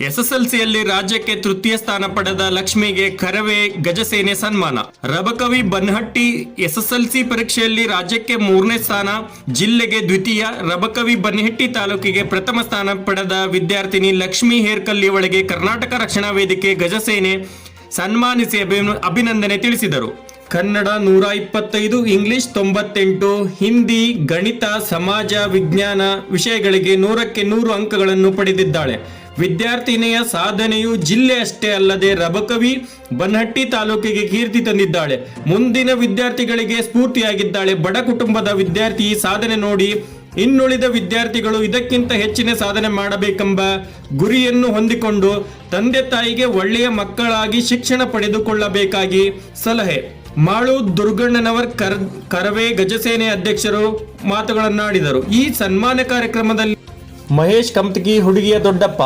ಎಸ್ಎಸ್ಎಲ್ಸಿಯಲ್ಲಿ ರಾಜ್ಯಕ್ಕೆ ತೃತೀಯ ಸ್ಥಾನ ಪಡೆದ ಲಕ್ಷ್ಮಿಗೆ ಕರವೇ ಗಜಸೇನೆ ಸನ್ಮಾನ. ರಬಕವಿ ಬನ್ಹಟ್ಟಿ ಎಸ್ಎಸ್ಎಲ್ಸಿ ಪರೀಕ್ಷೆಯಲ್ಲಿ ರಾಜ್ಯಕ್ಕೆ ಮೂರನೇ ಸ್ಥಾನ, ಜಿಲ್ಲೆಗೆ ದ್ವಿತೀಯ, ರಬಕವಿ ಬನ್ಹಟ್ಟಿ ತಾಲೂಕಿಗೆ ಪ್ರಥಮ ಸ್ಥಾನ ಪಡೆದ ವಿದ್ಯಾರ್ಥಿನಿ ಲಕ್ಷ್ಮಿ ಹೇರ್ಕಲ್ಲಿ ಒಳಗೆ ಕರ್ನಾಟಕ ರಕ್ಷಣಾ ವೇದಿಕೆ ಗಜಸೇನೆ ಸನ್ಮಾನಿಸಿ ಅಭಿ- ಅಭಿನಂದನೆ ತಿಳಿಸಿದರು. ಕನ್ನಡ ನೂರ ಇಪ್ಪತ್ತೈದು, ಇಂಗ್ಲಿಷ್ ತೊಂಬತ್ತೆಂಟು, ಹಿಂದಿ, ಗಣಿತ, ಸಮಾಜ, ವಿಜ್ಞಾನ ವಿಷಯಗಳಿಗೆ ನೂರಕ್ಕೆ ನೂರು ಅಂಕಗಳನ್ನು ಪಡೆದಿದ್ದಾಳೆ. ವಿದ್ಯಾರ್ಥಿನಿಯ ಸಾಧನೆಯು ಜಿಲ್ಲೆ ಅಷ್ಟೇ ಅಲ್ಲದೆ ರಬಕವಿ, ಬನ್ಹಟ್ಟಿ ತಾಲೂಕಿಗೆ ಕೀರ್ತಿ ತಂದಿದ್ದಾಳೆ. ಮುಂದಿನ ವಿದ್ಯಾರ್ಥಿಗಳಿಗೆ ಸ್ಫೂರ್ತಿಯಾಗಿದ್ದಾಳೆ. ಬಡ ಕುಟುಂಬದ ವಿದ್ಯಾರ್ಥಿ ಈ ಸಾಧನೆ ನೋಡಿ ಇನ್ನುಳಿದ ವಿದ್ಯಾರ್ಥಿಗಳು ಇದಕ್ಕಿಂತ ಹೆಚ್ಚಿನ ಸಾಧನೆ ಮಾಡಬೇಕೆಂಬ ಗುರಿಯನ್ನು ಹೊಂದಿಕೊಂಡು ತಂದೆ ತಾಯಿಗೆ ಒಳ್ಳೆಯ ಮಕ್ಕಳಾಗಿ ಶಿಕ್ಷಣ ಪಡೆದುಕೊಳ್ಳಬೇಕಾಗಿ ಸಲಹೆ. ಮಾಳು ದುರ್ಗಣ್ಣನವರ್ ಕರ್, ಕರವೇ ಗಜಸೇನೆ ಅಧ್ಯಕ್ಷರು ಮಾತುಗಳನ್ನಾಡಿದರು. ಈ ಸನ್ಮಾನ ಕಾರ್ಯಕ್ರಮದಲ್ಲಿ ಮಹೇಶ್ ಕಮ್ತಗಿ ಹುಡುಗಿಯ ದೊಡ್ಡಪ್ಪ,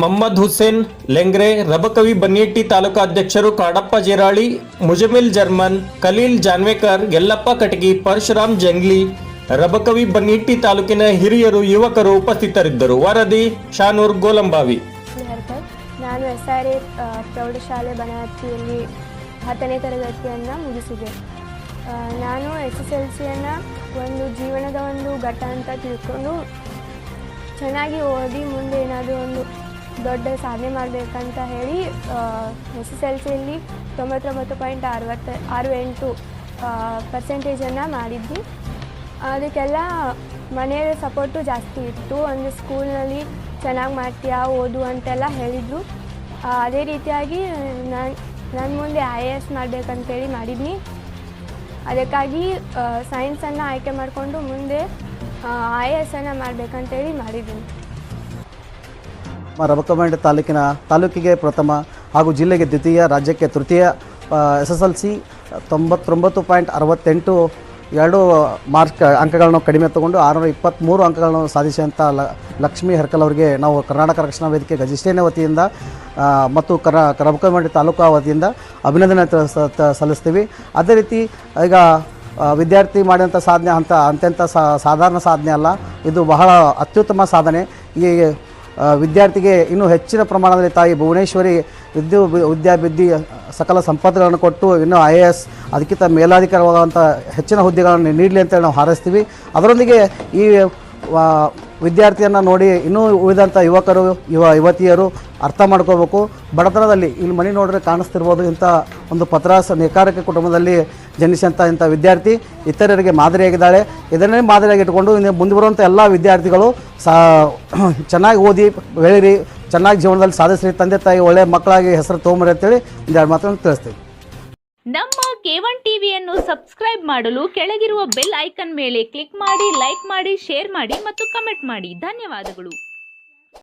ಮೊಹಮ್ಮದ್ ಹುಸೇನ್ ಲೆಂಗ್ರೆ, ರಬಕವಿ ಬನ್ನಿಟ್ಟಿ ತಾಲೂಕಾ ಅಧ್ಯಕ್ಷರು ಕಾಡಪ್ಪ ಜೇರಾಳಿ, ಮುಜಮಿಲ್ ಜರ್ಮನ್, ಖಲೀಲ್ ಜಾನ್ವೇಕರ್ ಯಲ್ಲಪ್ಪ ಕಟಗಿ, ಪರಶುರಾಮ್ ಜಂಗ್ಲಿ, ರಬಕವಿ ಬನ್ನಿಟ್ಟಿ ತಾಲೂಕಿನ ಹಿರಿಯರು ಯುವಕರು ಉಪಸ್ಥಿತರಿದ್ದರು. ವರದಿ, ಶಾನೂರ್ ಗೋಲಂಬಾವಿ. ನಾನು ಎಸ್ ಆರ್ ಪ್ರೌಢಶಾಲೆ ಬನಹತ್ತಿಯಲ್ಲಿ ಹತ್ತನೇ ತರಗತಿಯನ್ನು ಮುಗಿಸಿದೆ. ನಾನು ಎಸ್ ಎಸ್ ಎಲ್ ಸಿಯನ್ನು ಒಂದು ಜೀವನದ ಒಂದು ಘಟ್ಟ ಅಂತ ತಿಳ್ಕೊಂಡು ಚೆನ್ನಾಗಿ ಓದಿ ಮುಂದೆ ಏನಾದರೂ ಒಂದು ದೊಡ್ಡ ಸಾಧನೆ ಮಾಡಬೇಕಂತ ಹೇಳಿ ಎಸ್ ಎಸ್ ಎಲ್ ಸಿಯಲ್ಲಿ ತೊಂಬತ್ತೊಂಬತ್ತು ಪಾಯಿಂಟ್ ಅರವತ್ತು ಆರು ಎಂಟು ಪರ್ಸೆಂಟೇಜನ್ನು ಮಾಡಿದ್ವಿ. ಅದಕ್ಕೆಲ್ಲ ಮನೆಯ ಸಪೋರ್ಟು ಜಾಸ್ತಿ ಇತ್ತು. ಅಂದರೆ ಸ್ಕೂಲ್ನಲ್ಲಿ ಚೆನ್ನಾಗಿ ಮಾಡ್ತೀಯಾ, ಓದು ಅಂತೆಲ್ಲ ಹೇಳಿದರು. ಅದೇ ರೀತಿಯಾಗಿ ನಾನು ನನ್ನ ಮುಂದೆ ಐ ಎ ಎಸ್ ಮಾಡಬೇಕಂತೇಳಿ ಮಾಡಿದ್ನಿ. ಅದಕ್ಕಾಗಿ ಸೈನ್ಸನ್ನು ಆಯ್ಕೆ ಮಾಡಿಕೊಂಡು ಮುಂದೆ ಐ ಎ ಎಸ್ಸನ್ನು ಮಾಡಬೇಕಂತೇಳಿ ಮಾಡಿದ್ದೀನಿ. ತಾಲೂಕಿನ ತಾಲೂಕಿಗೆ ಪ್ರಥಮ ಹಾಗೂ ಜಿಲ್ಲೆಗೆ ದ್ವಿತೀಯ, ರಾಜ್ಯಕ್ಕೆ ತೃತೀಯ ಎಸ್ ಎಸ್ ಎಲ್ ಸಿ ತೊಂಬತ್ತೊಂಬತ್ತು ಪಾಯಿಂಟ್ ಅರವತ್ತೆಂಟು ಎರಡು ಮಾರ್ಕ್ ಅಂಕಗಳನ್ನು ಕಡಿಮೆ ತಗೊಂಡು ಆರುನೂರ ಇಪ್ಪತ್ತ್ಮೂರು ಅಂಕಗಳನ್ನು ಸಾಧಿಸಿದಂಥ ಲ, ಲಕ್ಷ್ಮೀ ಹೆರ್ಕಲ್ ಅವರಿಗೆ ನಾವು ಕರ್ನಾಟಕ ರಕ್ಷಣಾ ವೇದಿಕೆ ಗಜಿಷ್ಠೇನ ವತಿಯಿಂದ ಮತ್ತು ಕರ ರಬಕಮಂಡಿ ತಾಲೂಕು ವತಿಯಿಂದ ಅಭಿನಂದನೆ ಸಲ್ಲಿಸ್ತೀವಿ. ಅದೇ ರೀತಿ ಈಗ ವಿದ್ಯಾರ್ಥಿ ಮಾಡಿದಂಥ ಸಾಧನೆ ಅಂತ ಅಂತ್ಯಂತ ಸಾಧಾರಣ ಸಾಧನೆ ಅಲ್ಲ. ಇದು ಬಹಳ ಅತ್ಯುತ್ತಮ ಸಾಧನೆ. ಈ ವಿದ್ಯಾರ್ಥಿಗೆ ಇನ್ನೂ ಹೆಚ್ಚಿನ ಪ್ರಮಾಣದಲ್ಲಿ ತಾಯಿ ಭುವನೇಶ್ವರಿ ವಿದ್ಯು ವಿದ್ಯಾಭಿವೃದ್ಧಿ ಸಕಲ ಸಂಪತ್ತುಗಳನ್ನು ಕೊಟ್ಟು ಇನ್ನೂ ಐ ಎ ಎಸ್, ಅದಕ್ಕಿಂತ ಮೇಲಾಧಿಕಾರವಾದಂಥ ಹೆಚ್ಚಿನ ಹುದ್ದೆಗಳನ್ನು ನೀಡಲಿ ಅಂತೇಳಿ ನಾವು ಹಾರೈಸ್ತೀವಿ. ಅದರೊಂದಿಗೆ ಈ ವಿದ್ಯಾರ್ಥಿಯನ್ನು ನೋಡಿ ಇನ್ನೂ ಉಳಿದಂಥ ಯುವಕರು, ಯುವ, ಯುವತಿಯರು ಅರ್ಥ ಮಾಡ್ಕೋಬೇಕು. ಬಡತನದಲ್ಲಿ ಇಲ್ಲಿ ಮನೆ ನೋಡಿದ್ರೆ ಕಾಣಿಸ್ತಿರ್ಬೋದು ಇಂಥ ಒಂದು ಪತ್ರಾಸ ನೇಕಾರಿಕೆ ಕುಟುಂಬದಲ್ಲಿ ಜನಿಸಿದಂಥ ಇಂಥ ವಿದ್ಯಾರ್ಥಿ ಇತರರಿಗೆ ಮಾದರಿಯಾಗಿದ್ದಾಳೆ. ಇದನ್ನೇ ಮಾದರಿಯಾಗಿ ಇಟ್ಕೊಂಡು ಮುಂದೆ ಬರುವಂಥ ಎಲ್ಲ ವಿದ್ಯಾರ್ಥಿಗಳು ಸಾ ಚೆನ್ನಾಗಿ ಓದಿ, ಬೆಳೀರಿ, ಚೆನ್ನಾಗಿ ಜೀವನದಲ್ಲಿ ಸಾಧಿಸ್ರಿ, ತಂದೆ ತಾಯಿ ಒಳ್ಳೆಯ ಮಕ್ಕಳಾಗಿ ಹೆಸರು ತೊಗೊಂಬರಿ ಅಂತೇಳಿ ಒಂದೆರಡು ಮಾತನ್ನು ತಿಳಿಸ್ತೀವಿ ನಮ್ಮ ಕೇವನ್ ಟಿವಿಯನ್ನು ಸಬ್ಸ್ಕ್ರೈಬ್ ಮಾಡಲು ಕೆಳಗಿರುವ ಬೆಲ್ ಐಕನ್ ಮೇಲೆ ಕ್ಲಿಕ್ ಮಾಡಿ ಲೈಕ್ ಮಾಡಿ ಶೇರ್ ಮಾಡಿ ಮತ್ತು ಕಮೆಂಟ್ ಮಾಡಿ. ಧನ್ಯವಾದಗಳು.